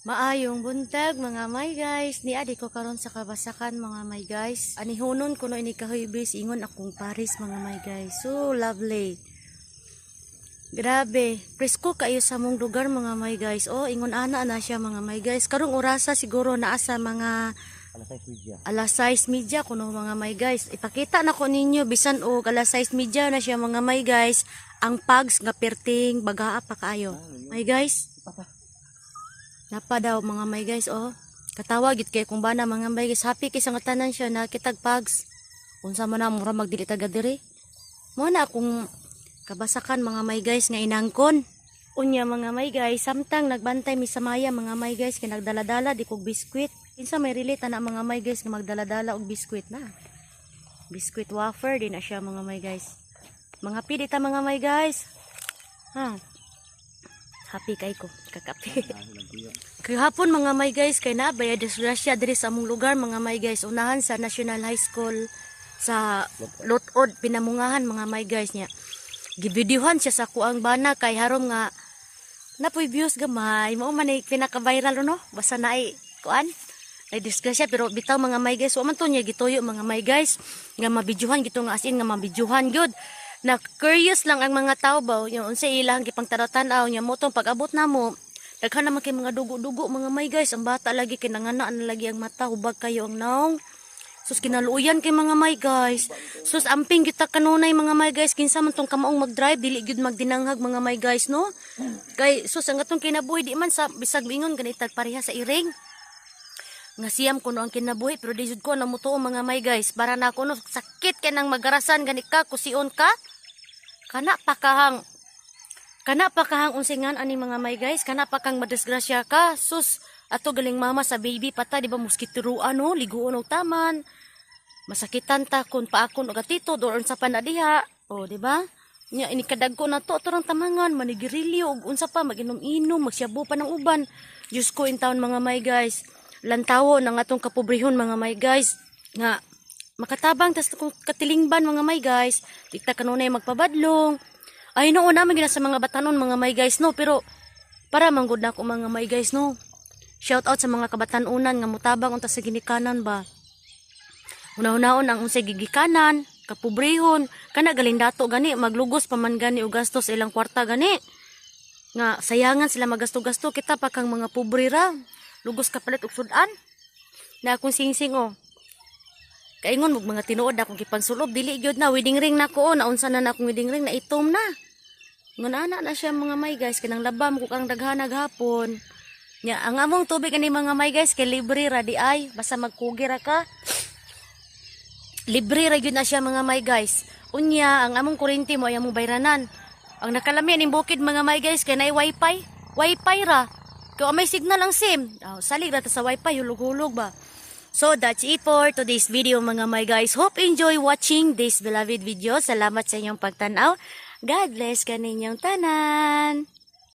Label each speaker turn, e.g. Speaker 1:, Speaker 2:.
Speaker 1: Maayong buntag mga may guys. Ni adi ko karon sa kabasakan mga may guys. Anihunon ko no ini kahibis ingon akong Paris mga may guys. So lovely. Grabe, presko kayo sa mong lugar mga may guys. Oh, ingon ana na siya mga may guys. Karong orasa siguro naa sa mga
Speaker 2: Alas 6 media.
Speaker 1: alas 6 media kuno mga may guys. Ipakita na ko ninyo bisan og alas 6 media na siya mga may guys. Ang pags nga perting bagaa pa kaayo. May guys, Napa daw mga may guys oh. Katawa gid kay kung bana mga may guys happy kay sa tanan siya na kitag pags. Unsa man na mura magdili taga diri. Mo na akong kabasakan mga may guys nga inangkon. Unya mga may guys, samtang nagbantay mi sa maya mga may guys kay nagdala-dala di kog biskwit. Kinsa may relate na mga may guys nga magdala-dala og biskwit na. Biskwit wafer din na siya mga may guys. Mga pidi ta mga may guys. Ha. Happy kay ko kakape. Kahapon mga may guys kay na baya disgrasya diri sa among lugar mga may guys. Unahan sa National High School sa Lotod pinamungahan mga may guys niya. Gibidyuhan siya sa kuang bana kay harom nga napoy views gamay mao man ay pinaka-viral no? Basta na ay kuan ay disgrasya pero bitaw mga may guys. Wa man to niya gituyo mga may guys nga mabidyuhan gito nga as in nga mabidyuhan gyud na curious lang ang mga tao ba? Yung unsa ilang gipang tanaw nya mo tong pag-abot namo daghan naman kay mga dugo-dugo mga may guys ang bata lagi kinangana na lagi ang mata hubag kayo ang naong. Sus kinaluyan kay mga may guys. Sus amping kita kanunay mga may guys. Kinsa man tong kamaong mag-drive dili gyud magdinanghag mga may guys no? Kay sus ang atong kinabuhi di man sa bisag mingon ganitag pareha sa iring. Nga siyam ko no ang kinabuhi pero di ko na mutuo mga may guys. Para na ako no? Sakit kay nang magarasan gani ka kusion ka kana pa kahang kana pa kahang unsingan ani mga may guys. Kana pa kang madisgrasya ka. Sus ato galing mama sa baby pata di ba muskitiruan no? Liguon og taman. Masakitan ta kun paakon og atito doon sa panadiha. O di ba? Nya ini kadagko na to turang tamangan. Manigirilyo ug unsa pa maginom-inom magsyabo pa ng uban. Diyos ko in town mga may guys. Lantawo ng atong kapobrehon mga may guys. Nga makatabang tas kung katilingban mga may guys dikta kanunay magpabadlong ay noon naman gina sa mga batanon mga may guys no pero para manggod na ako mga may guys no shout out sa mga kabatanunan nga mutabang unta sa ginikanan ba Una-unaon ang unsay gigikanan, kapobrehon, kana galindato gani maglugos pa man gani og gastos ilang kwarta gani. Nga sayangan sila magasto-gasto kita pa kang mga pobre ra. Lugos ka palit og sudan. Na akong singsing oh. Kaingon mog mga tinuod akong gipansulob dili gyud na wedding ring na ko oh. naunsa na na akong wedding ring na itom na. Ngan ana na siya mga may guys kanang labam ko kang daghanag hapon. Nya ang among tubig ani mga may guys kay libre ra di ay basta magkugi ra ka. Libre ra gyud na siya mga may guys. Unya, ang among kuryente mo ay among bayranan. Ang nakalami ning bukid mga may guys kay nay wifi. Wifi ra. Kung may signal ang SIM, oh, salig ra ta sa wifi hulog-hulog ba. So that's it for today's video mga my guys. Hope enjoy watching this beloved video. Salamat sa inyong pagtanaw. God bless kaninyong tanan.